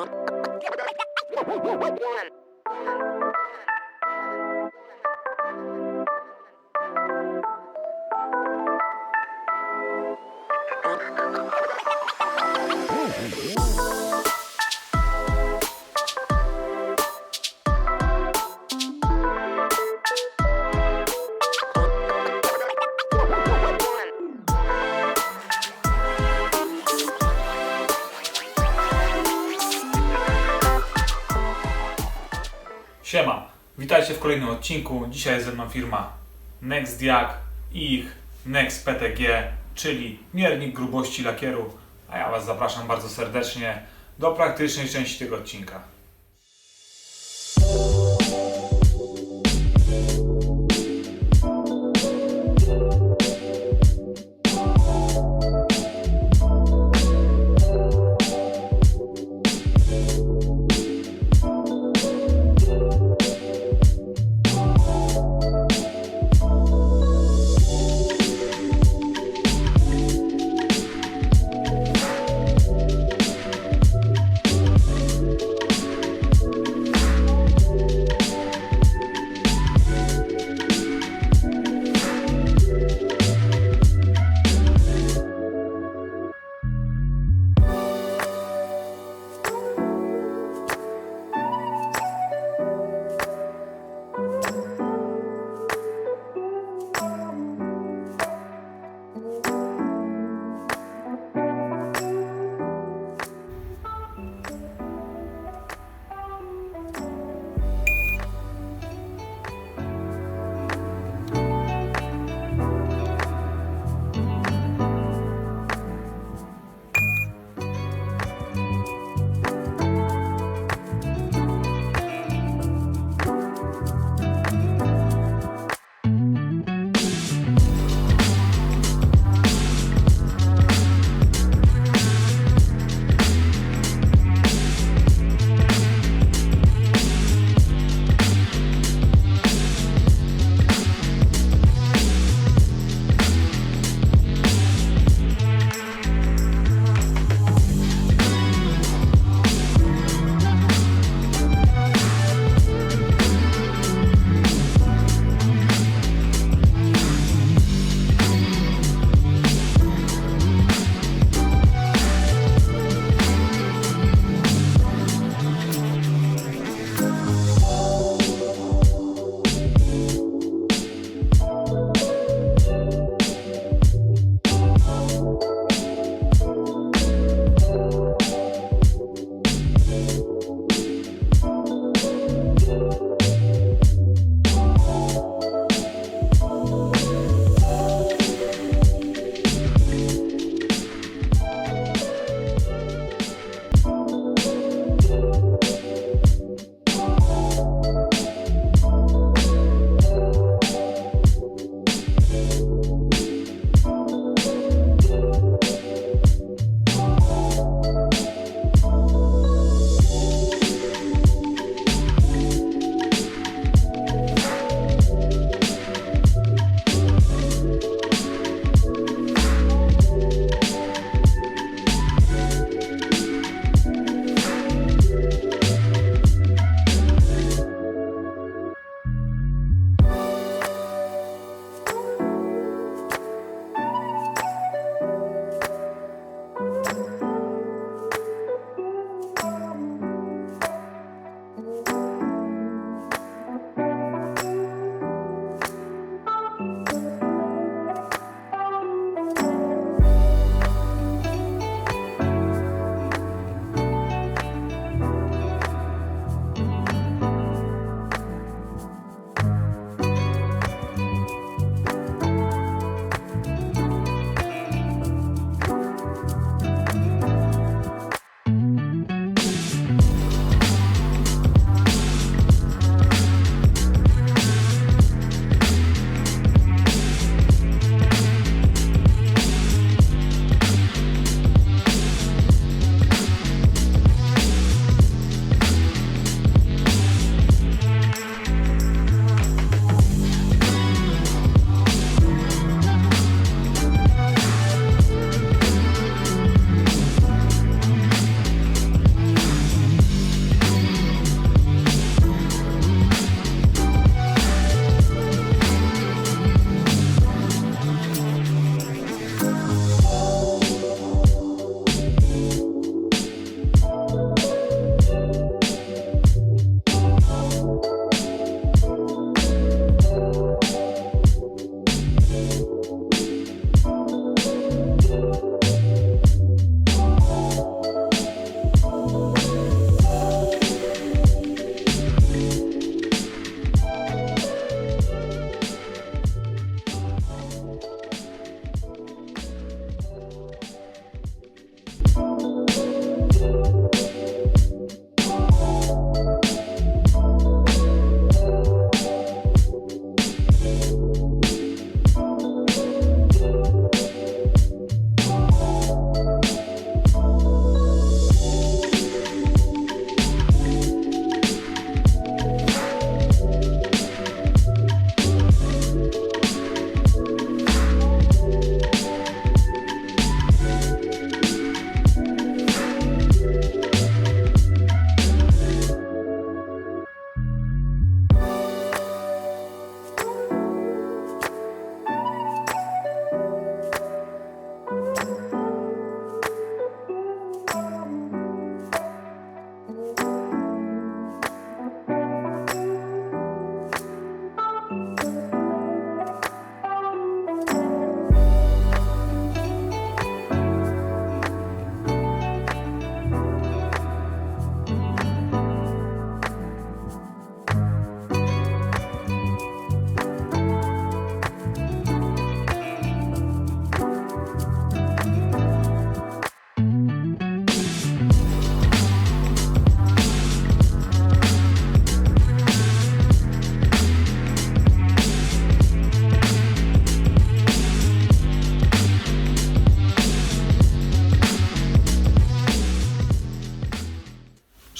One. Siema, witajcie w kolejnym odcinku. Dzisiaj jest ze mną firma NextDiag i ich Next PTG, czyli miernik grubości lakieru. A ja Was zapraszam bardzo serdecznie do praktycznej części tego odcinka.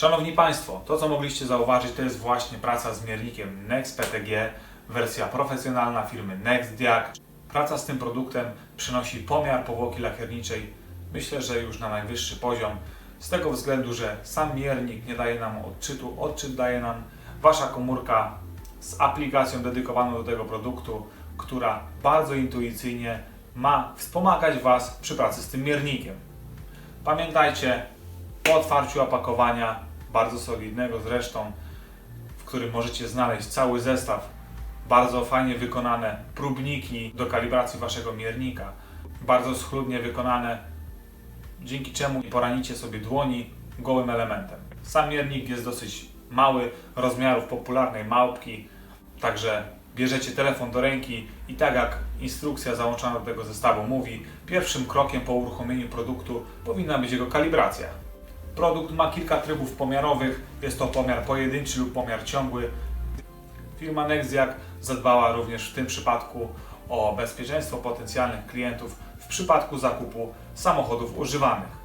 Szanowni Państwo, to co mogliście zauważyć to jest właśnie praca z miernikiem Next PTG, wersja profesjonalna firmy NextDiag. Praca z tym produktem przynosi pomiar powłoki lakierniczej, myślę, że już na najwyższy poziom, z tego względu, że sam miernik nie daje nam odczytu, odczyt daje nam Wasza komórka z aplikacją dedykowaną do tego produktu, która bardzo intuicyjnie ma wspomagać Was przy pracy z tym miernikiem. Pamiętajcie, po otwarciu opakowania, bardzo solidnego zresztą, w którym możecie znaleźć cały zestaw, bardzo fajnie wykonane próbniki do kalibracji Waszego miernika, bardzo schludnie wykonane, dzięki czemu poranicie sobie dłoni gołym elementem. Sam miernik jest dosyć mały, rozmiarów popularnej małpki, także bierzecie telefon do ręki i tak jak instrukcja załączona do tego zestawu mówi, pierwszym krokiem po uruchomieniu produktu powinna być jego kalibracja. Produkt ma kilka trybów pomiarowych, jest to pomiar pojedynczy lub pomiar ciągły. Firma Nexdiag zadbała również w tym przypadku o bezpieczeństwo potencjalnych klientów w przypadku zakupu samochodów używanych.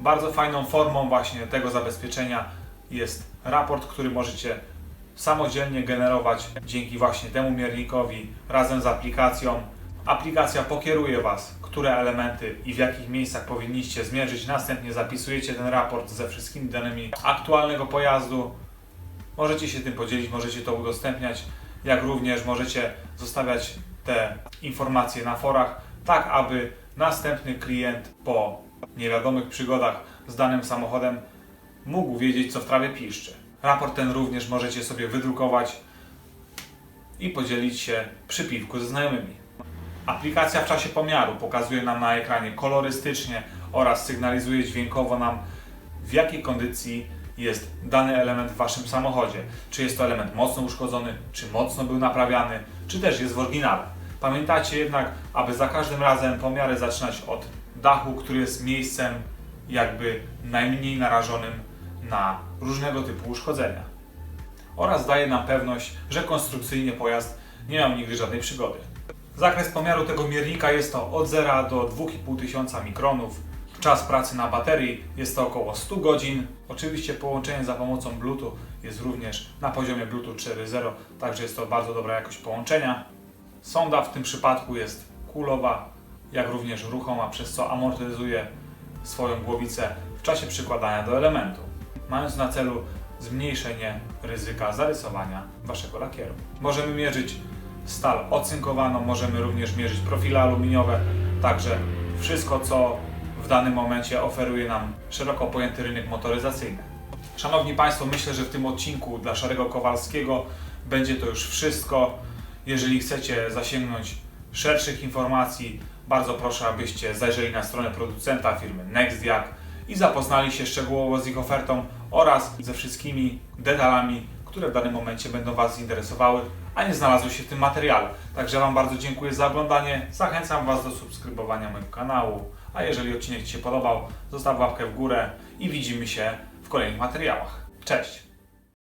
Bardzo fajną formą właśnie tego zabezpieczenia jest raport, który możecie samodzielnie generować dzięki właśnie temu miernikowi razem z aplikacją. Aplikacja pokieruje Was, które elementy i w jakich miejscach powinniście zmierzyć. Następnie zapisujecie ten raport ze wszystkimi danymi aktualnego pojazdu. Możecie się tym podzielić, możecie to udostępniać, jak również możecie zostawiać te informacje na forach, tak aby następny klient po niewiadomych przygodach z danym samochodem mógł wiedzieć, co w trawie piszczy. Raport ten również możecie sobie wydrukować i podzielić się przy piwku ze znajomymi. Aplikacja w czasie pomiaru pokazuje nam na ekranie kolorystycznie oraz sygnalizuje dźwiękowo nam, w jakiej kondycji jest dany element w Waszym samochodzie. Czy jest to element mocno uszkodzony, czy mocno był naprawiany, czy też jest w oryginale. Pamiętajcie jednak, aby za każdym razem pomiary zaczynać od dachu, który jest miejscem jakby najmniej narażonym na różnego typu uszkodzenia. Oraz daje nam pewność, że konstrukcyjnie pojazd nie miał nigdy żadnej przygody. Zakres pomiaru tego miernika jest to od 0 do 2,5 tysiąca mikronów. Czas pracy na baterii jest to około 100 godzin. Oczywiście połączenie za pomocą Bluetooth jest również na poziomie Bluetooth 4.0, także jest to bardzo dobra jakość połączenia. Sonda w tym przypadku jest kulowa, jak również ruchoma, przez co amortyzuje swoją głowicę w czasie przykładania do elementu, mając na celu zmniejszenie ryzyka zarysowania Waszego lakieru. Możemy mierzyć stal ocynkowaną, możemy również mierzyć profile aluminiowe, także wszystko, co w danym momencie oferuje nam szeroko pojęty rynek motoryzacyjny. Szanowni Państwo, myślę, że w tym odcinku dla Szarego Kowalskiego będzie to już wszystko. Jeżeli chcecie zasięgnąć szerszych informacji, bardzo proszę, abyście zajrzeli na stronę producenta firmy NextDiag i zapoznali się szczegółowo z ich ofertą oraz ze wszystkimi detalami, które w danym momencie będą Was interesowały, a nie znalazły się w tym materiale. Także Wam bardzo dziękuję za oglądanie. Zachęcam Was do subskrybowania mojego kanału. A jeżeli odcinek Ci się podobał, zostaw łapkę w górę i widzimy się w kolejnych materiałach. Cześć!